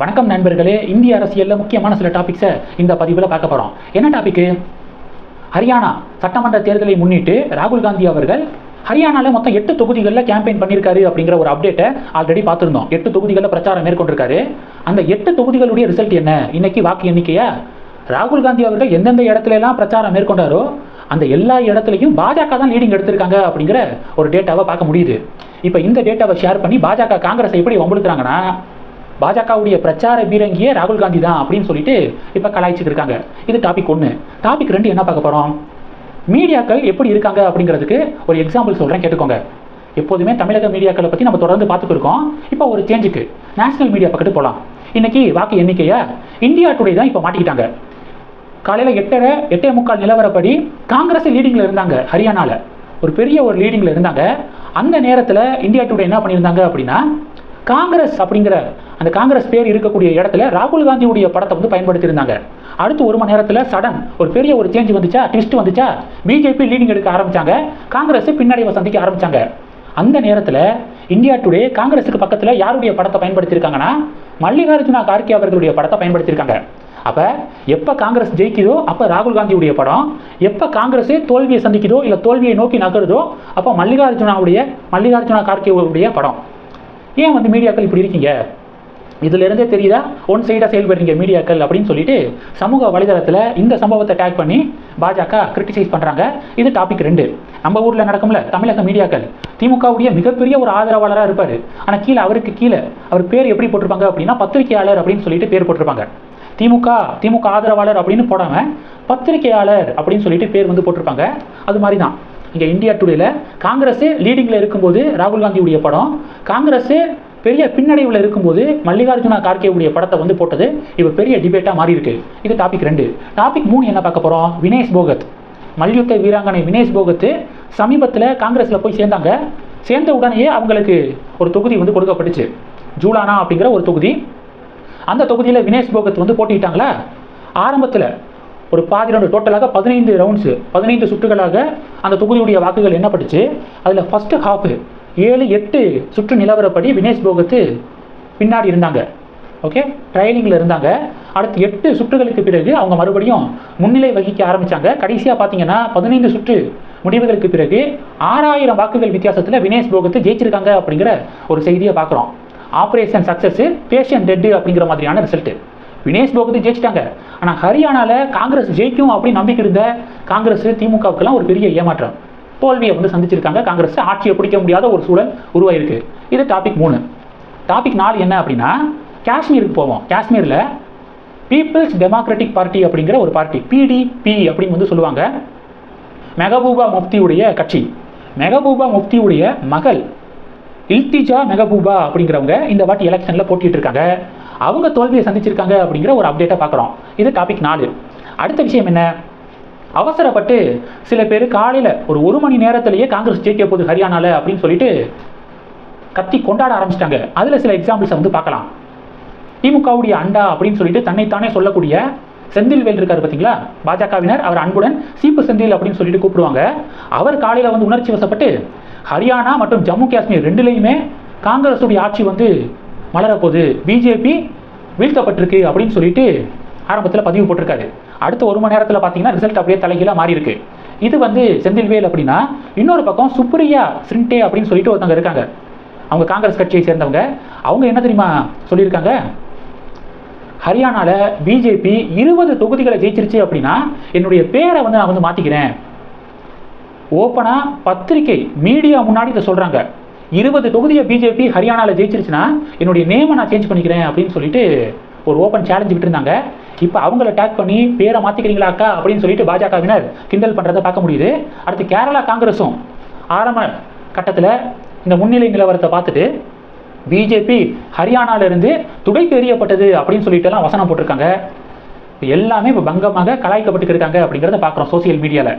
வணக்கம் நண்பர்களே இந்திய அரசியலில் முக்கியமான சில டாபிக்ஸை இந்த பதிவில் பார்க்க போகிறோம் என்ன டாபிக்கு ஹரியானா சட்டமன்ற தேர்தலை முன்னிட்டு ராகுல் காந்தி அவர்கள் ஹரியானாவில் மொத்தம் எட்டு தொகுதிகளில் கேம்பெயின் பண்ணியிருக்காரு அப்படிங்கிற ஒரு அப்டேட்டை ஆல்ரெடி பார்த்துருந்தோம். எட்டு தொகுதிகளில் பிரச்சாரம் மேற்கொண்டிருக்காரு. அந்த எட்டு தொகுதிகளுடைய ரிசல்ட் என்ன? இன்னைக்கு வாக்கு எண்ணிக்கையா? ராகுல் காந்தி அவர்கள் எந்தெந்த இடத்துல எல்லாம் பிரச்சாரம் மேற்கொண்டாரோ அந்த எல்லா இடத்துலையும் பாஜக தான் லீடிங் எடுத்திருக்காங்க அப்படிங்கிற ஒரு டேட்டாவை பார்க்க முடியுது. இப்போ இந்த டேட்டாவை ஷேர் பண்ணி பாஜக காங்கிரஸை எப்படி வம்புழுக்கிறாங்கன்னா பாஜகவுடைய பிரச்சார பீரங்கியே ராகுல் காந்தி தான் அப்படின்னு சொல்லிட்டு இப்போ கலாய்ச்சிட்டு இருக்காங்க. இது டாபிக் ஒன்று டாபிக் ரெண்டு என்ன பார்க்க போகிறோம் மீடியாக்கள் எப்படி இருக்காங்க அப்படிங்கிறதுக்கு ஒரு எக்ஸாம்பிள் சொல்கிறேன் கேட்டுக்கோங்க. எப்போதுமே தமிழக மீடியாக்களை பற்றி நம்ம தொடர்ந்து பார்த்துட்டு இருக்கோம். இப்போ ஒரு சேஞ்சுக்கு நேஷனல் மீடியா பக்கத்து போகலாம் இன்னைக்கு வாக்கு எண்ணிக்கையை இந்தியா டுடே தான் இப்போ மாட்டிக்கிட்டாங்க. காலையில் எட்டரை எட்டே முக்கால் நிலவரப்படி காங்கிரஸ் லீடிங்கில் இருந்தாங்க ஹரியானாவில் ஒரு பெரிய ஒரு லீடிங்கில் இருந்தாங்க. அந்த நேரத்தில் இந்தியா டுடே என்ன பண்ணியிருந்தாங்க அப்படின்னா காங்கிரஸ் அப்படிங்கிற அந்த காங்கிரஸ் பேர் இருக்கக்கூடிய இடத்துல ராகுல் காந்தியுடைய படத்தை வந்து பயன்படுத்தியிருந்தாங்க. அடுத்து ஒரு மணி நேரத்தில் சடன் ஒரு பெரிய ஒரு சேஞ்ச் வந்துச்சா ட்விஸ்ட் வந்துச்சா பிஜேபி லீடிங் எடுக்க ஆரம்பித்தாங்க காங்கிரஸ் பின்னடைவை சந்திக்க ஆரம்பித்தாங்க அந்த நேரத்தில் இந்தியா டுடே காங்கிரஸுக்கு பக்கத்தில் யாருடைய படத்தை பயன்படுத்தியிருக்காங்கன்னா மல்லிகார்ஜுனா கார்கே அவர்களுடைய படத்தை பயன்படுத்தியிருக்காங்க. அப்போ எப்போ காங்கிரஸ் ஜெயிக்குதோ அப்போ ராகுல் காந்தியுடைய படம். எப்போ காங்கிரஸே தோல்வியை சந்திக்குதோ இல்லை தோல்வியை நோக்கி நகருதோ அப்போ மல்லிகார்ஜுனாவுடைய மல்லிகார்ஜுனா கார்கேவுடைய படம். ஏன் வந்து மீடியாக்கள் இப்படி இருக்கீங்க? இதுலேருந்தே தெரியுதா? ஒன் சைடாக செயல்படுறீங்க மீடியாக்கள் அப்படின்னு சொல்லிட்டு சமூக வலைதளத்தில் இந்த சம்பவத்தை டேக் பண்ணி பாஜக கிரிட்டிசைஸ் பண்ணுறாங்க இது டாபிக் ரெண்டு. நம்ம ஊரில் நடக்கும்ல தமிழக மீடியாக்கள். திமுகவுடைய மிகப்பெரிய ஒரு ஆதரவாளராக இருப்பார். ஆனால் கீழே அவருக்கு கீழே அவர் பேர் எப்படி போட்டிருப்பாங்க அப்படின்னா பத்திரிகையாளர் அப்படின்னு சொல்லிட்டு பேர் போட்டிருப்பாங்க. திமுக திமுக ஆதரவாளர் அப்படின்னு போடாமல் பத்திரிகையாளர் அப்படின்னு சொல்லிட்டு பேர் வந்து போட்டிருப்பாங்க. அது மாதிரி தான் இங்கே இந்தியா டுடேல காங்கிரஸே லீடிங்கில் இருக்கும்போது ராகுல் காந்தியுடைய படம் காங்கிரஸே பெரிய பின்னடைவில் இருக்கும்போது மல்லிகார்ஜுனா கார்கேவுடைய படத்தை வந்து போட்டது. இப்போ பெரிய டிபேட்டாக மாறி இருக்கு இது டாபிக் ரெண்டு. டாபிக் மூணு என்ன பார்க்க போகிறோம் வினேஷ் போகத். மல்யுத்த வீராங்கனை வினேஷ் போகத் சமீபத்தில் காங்கிரஸில் போய் சேர்ந்தாங்க. சேர்ந்த உடனேயே அவங்களுக்கு ஒரு தொகுதி வந்து கொடுக்கப்பட்டுச்சு. ஜூலானா அப்படிங்கிற ஒரு தொகுதி. அந்த தொகுதியில் வினேஷ் போகத் வந்து போட்டிட்டாங்களா ஆரம்பத்தில் ஒரு பாதி ரவுண்டு டோட்டலாக பதினைந்து ரவுண்ட்ஸு பதினைந்து சுற்றுகளாக அந்த தொகுதியுடைய வாக்குகள் எண்ணப்பட்டுச்சு. அதில் ஃபஸ்ட்டு ஹாஃபு ஏழு எட்டு சுற்று நிலவரப்படி வினேஷ் போகத்து பின்னாடி இருந்தாங்க. ஓகே ட்ரைனிங்கில் இருந்தாங்க. அடுத்து எட்டு சுற்றுகளுக்கு பிறகு அவங்க மறுபடியும் முன்னிலை வகிக்க ஆரம்பித்தாங்க கடைசியாக பார்த்தீங்கன்னா பதினைந்து சுற்று முடிவுகளுக்கு பிறகு ஆறாயிரம் வாக்குகள் வித்தியாசத்தில் வினேஷ் போகத்து ஜெயிச்சிருக்காங்க அப்படிங்கிற ஒரு செய்தியை பார்க்குறோம் ஆப்ரேஷன் சக்ஸஸ்ஸு பேஷன் டெட்டு அப்படிங்கிற மாதிரியான ரிசல்ட்டு வினேஷ் போகத்து ஜெயிச்சிட்டாங்க. ஆனால் ஹரியானாவில் காங்கிரஸ் ஜெயிக்கும் அப்படின்னு நம்பிக்கை இருந்த காங்கிரஸ் திமுகவுக்கெல்லாம் ஒரு பெரிய ஏமாற்றம். தோல்வியை வந்து சந்திச்சிருக்காங்க. காங்கிரஸ் ஆட்சியை பிடிக்க முடியாத ஒரு சூழல் உருவாயிருக்கு. இது டாபிக் மூணு. டாபிக் நாலு என்ன அப்படின்னா காஷ்மீருக்கு போவோம். காஷ்மீரில் பீப்புள்ஸ் டெமோக்ராட்டிக் பார்ட்டி அப்படிங்கிற ஒரு பார்ட்டி பிடிபி அப்படின்னு வந்து சொல்லுவாங்க. மெகபூபா முஃப்தியுடைய கட்சி. மெகபூபா முஃப்தியுடைய மகள் இல்திஜா மெகபூபா அப்படிங்கிறவங்க இந்த வாட்டி எலெக்ஷனில் போட்டிட்டு இருக்காங்க அவங்க தோல்வியை சந்திச்சிருக்காங்க அப்படிங்கிற ஒரு அப்டேட்டை பார்க்குறோம். இது டாபிக் நாலு. அடுத்த விஷயம் என்ன? அவசரப்பட்டு சில பேர் காலையில் ஒரு ஒரு மணி நேரத்திலேயே காங்கிரஸ் ஜெயிக்க போகுது ஹரியானாவில் அப்படின்னு சொல்லிட்டு கத்தி கொண்டாட ஆரம்பிச்சிட்டாங்க. அதில் சில எக்ஸாம்பிள்ஸை வந்து பார்க்கலாம். திமுகவுடைய அண்டா அப்படின்னு சொல்லிட்டு தன்னைத்தானே சொல்லக்கூடிய செந்தில்வேல் இருக்கார் பார்த்தீங்களா? பாஜகவினர் அவர் அன்புடன் சீப்பு செந்தில் அப்படின்னு சொல்லிட்டு கூப்பிடுவாங்க. அவர் காலையில் வந்து உணர்ச்சி வசப்பட்டு ஹரியானா மற்றும் ஜம்மு காஷ்மீர் ரெண்டுலேயுமே காங்கிரஸுடைய ஆட்சி வந்து மலரப்போகுது பிஜேபி வீழ்த்தப்பட்டிருக்கு அப்படின்னு சொல்லிட்டு ஆரம்பத்தில் பதிவு போட்டிருக்காரு. அடுத்த ஒரு மணி நேரத்தில் பார்த்தீங்கன்னா ரிசல்ட் அப்படியே தலைகீழாக மாறி இருக்கு இது வந்து செந்தில்வேல் அப்படின்னா இன்னொரு பக்கம் சுப்ரியா சிரிண்டே அப்படின்னு சொல்லிட்டு ஒருத்தவங்க இருக்காங்க. அவங்க காங்கிரஸ் கட்சியை சேர்ந்தவங்க. அவங்க என்ன தெரியுமா சொல்லியிருக்காங்க? ஹரியானாவில் பிஜேபி இருபது தொகுதிகளை ஜெயிச்சிருச்சு அப்படின்னா என்னுடைய பேரை வந்து நான் வந்து மாற்றிக்கிறேன் ஓப்பனாக பத்திரிகை மீடியா முன்னாடி இதை சொல்கிறாங்க இருபது தொகுதியை பிஜேபி ஹரியானாவில் ஜெயிச்சிருச்சுன்னா என்னுடைய நேமை நான் சேஞ்ச் பண்ணிக்கிறேன் அப்படின்னு சொல்லிட்டு ஒரு ஓப்பன் சேலஞ்சு விட்டுருந்தாங்க. இப்போ அவங்கள டேக் பண்ணி பேரை மாற்றிக்கிறீங்களா அக்கா அப்படின்னு சொல்லிட்டு பாஜகவினர் கிண்டல் பண்ணுறதை பார்க்க முடியுது. அடுத்து கேரளா காங்கிரஸும் ஆரம்ப கட்டத்தில் இந்த முன்னிலை நிலவரத்தை பார்த்துட்டு பிஜேபி ஹரியானாவிலிருந்து துடைக்கு எறியப்பட்டது அப்படின்னு சொல்லிட்டு எல்லாம் வசனம் போட்டிருக்காங்க. எல்லாமே இப்போ பங்கமாக கலாய்க்கப்பட்டுக்கிருக்காங்க அப்படிங்கிறத பார்க்குறோம் சோசியல் மீடியாவில்